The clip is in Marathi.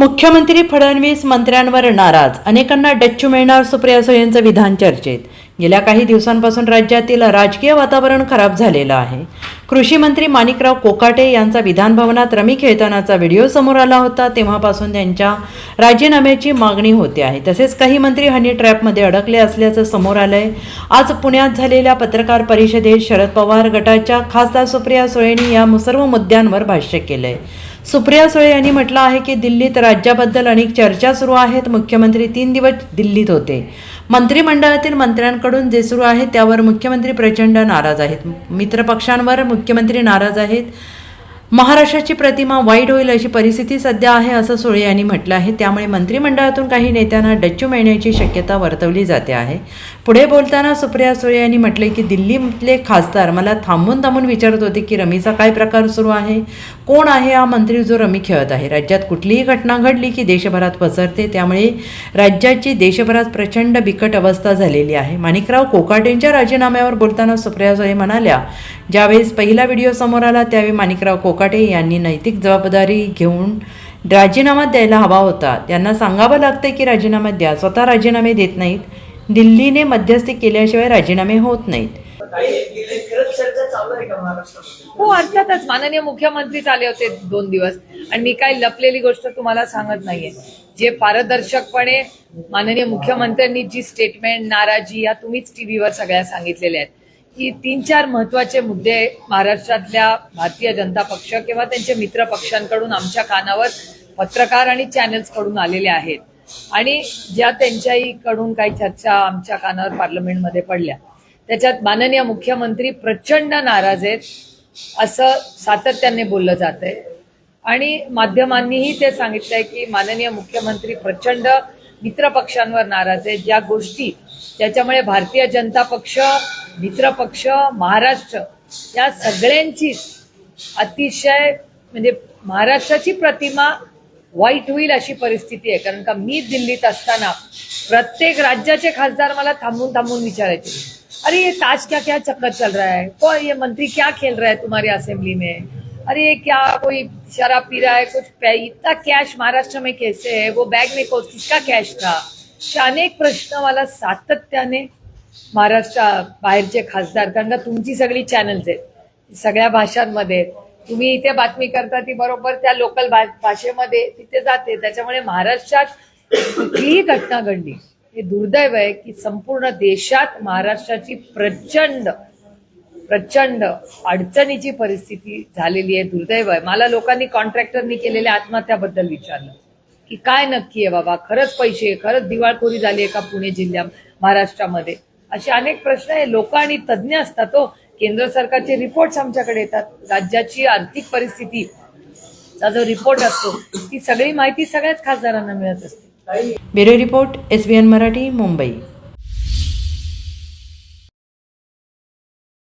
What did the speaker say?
मुख्यमंत्री फडणवीस मंत्र्यांवर नाराज. अनेकांना डच्चू मिळणार सुप्रिया सुळेंचं विधान चर्चेत. गेल्या काही दिवसांपासून राज्यातील राजकीय वातावरण खराब झालेलं आहे. कृषी मंत्री माणिकराव कोकाटे यांचा विधानभवनात रमी खेळतानाचा व्हिडिओ समोर आला होता. तेव्हापासून त्यांच्या राजीनाम्याची मागणी होते आहे. तसेच काही मंत्री हनी ट्रॅपमध्ये अडकले असल्याचं समोर आलंय. आज पुण्यात झालेल्या पत्रकार परिषदेत शरद पवार गटाच्या खासदार सुप्रिया सुळेंनी या सर्व मुद्द्यांवर भाष्य केलंय. सुप्रिया सुळे यांनी म्हटलं आहे की दिल्लीत राज्याबद्दल अनेक चर्चा सुरू आहेत. मुख्यमंत्री तीन दिवस दिल्लीत होते. मंत्रिमंडळातील मंत्र्यांकडून जे सुरू आहे त्यावर मुख्यमंत्री प्रचंड नाराज आहेत. मित्रपक्षांवर मुख्यमंत्री नाराज आहेत. महाराष्ट्राची प्रतिमा वाईट होईल अशी परिस्थिती सध्या आहे असं सुळे यांनी म्हटलं आहे. त्यामुळे मंत्रिमंडळातून काही नेत्यांना डच्चू मिळण्याची शक्यता वर्तवली जाते आहे. पुढे बोलताना सुप्रिया सुळे यांनी म्हटले की दिल्लीतले खासदार मला थांबून थांबून विचारत होते की रमीचा काय प्रकार सुरू आहे? कोण आहे हा मंत्री जो रमी खेळत आहे? राज्यात कुठलीही घटना घडली की देशभरात पसरते त्यामुळे राज्याची देशभरात प्रचंड बिकट अवस्था झालेली आहे. माणिकराव कोकाटेंच्या राजीनाम्यावर बोलताना सुप्रिया सुळे म्हणाल्या ज्यावेळेस पहिला व्हिडिओ समोर आला त्यावेळी माणिकराव कोकाटे यांनी नैतिक जबाबदारी घेऊन राजीनामा द्यायला हवा होता. त्यांना सांगावं लागतं की राजीनामा द्या. स्वतः राजीनामे देत नाहीत. दिल्लीने मध्यस्थी केल्याशिवाय राजीनामे होत नाहीत. हो अर्थातच. माननीय मुख्यमंत्री आले होते दोन दिवस. आणि मी काही लपलेली गोष्ट तुम्हाला सांगत नाहीये. जे पारदर्शकपणे माननीय मुख्यमंत्र्यांनी जी स्टेटमेंट नाराजी या तुम्हीच टीव्हीवर सगळ्या सांगितलेल्या आहेत. की तीन चार महत्त्वाचे मुद्दे महाराष्ट्रातल्या भारतीय जनता पक्ष किंवा त्यांचे मित्र पक्षांकडून आमच्या कानावर पत्रकार आणि चॅनेल्सकडून आलेले आहेत. आणि ज्या त्यांच्याहीकडून काही चर्चा आमच्या कानावर पार्लमेंटमध्ये पडल्या. त्याच्यात माननीय मुख्यमंत्री प्रचंड नाराज आहेत असं सातत्याने बोललं जात आहे आणि माध्यमांनीही ते सांगितलंय की माननीय मुख्यमंत्री प्रचंड मित्र पक्षांवर नाराज आहेत. ज्या गोष्टी त्याच्यामुळे भारतीय जनता पक्ष मित्र पक्ष महाराष्ट्र या सगळ्यांचीच अतिशय म्हणजे महाराष्ट्राची प्रतिमा वाईट होईल अशी परिस्थिती आहे. कारण का मी दिल्लीत असताना प्रत्येक राज्याचे खासदार मला थांबून थांबून विचारायचे. अरे ये ताज क्या क्या चक्कर चल रहा है? को ये मंत्री क्या खेल रहा है तुम्हारी असेंबली में? अरे क्या कोई शराब पी रहा है? कुछ इतना कैश महाराष्ट्र में कैसे है? वो बैग में कौन- किसका कैश था? अनेक प्रश्न मला सातत्याने महाराष्ट्रा बाहेरचे खासदार कारण का तुमची सगळी चॅनल्स आहेत. सगळ्या भाषांमध्ये. तुम्ही इथे बातमी करता ती बरोबर त्या लोकल भाषेमध्ये तिथे जाते. त्याच्यामुळे महाराष्ट्रात कुठलीही घटना घडली हे दुर्दैव आहे की संपूर्ण देशात महाराष्ट्राची प्रचंड प्रचंड अडचणीची परिस्थिती झालेली आहे दुर्दैव आहे. मला लोकांनी कॉन्ट्रॅक्टरनी केलेल्या आत्महत्याबद्दल विचारलं की काय नक्की आहे बाबा? खरंच पैसे आहे, खरंच दिवाळखोरी झाली आहे का पुणे जिल्ह्यात महाराष्ट्रामध्ये? असे अनेक प्रश्न आहे. लोक आणि तज्ज्ञ असतात तो केंद्र सरकारचे रिपोर्ट्स आमच्याकडे येतात. राज्याची आर्थिक परिस्थिती चा जो रिपोर्ट असतो ती सगळी माहिती सगळ्याच खासदारांना मिळत असते. Bureau report S B N Marathi Mumbai.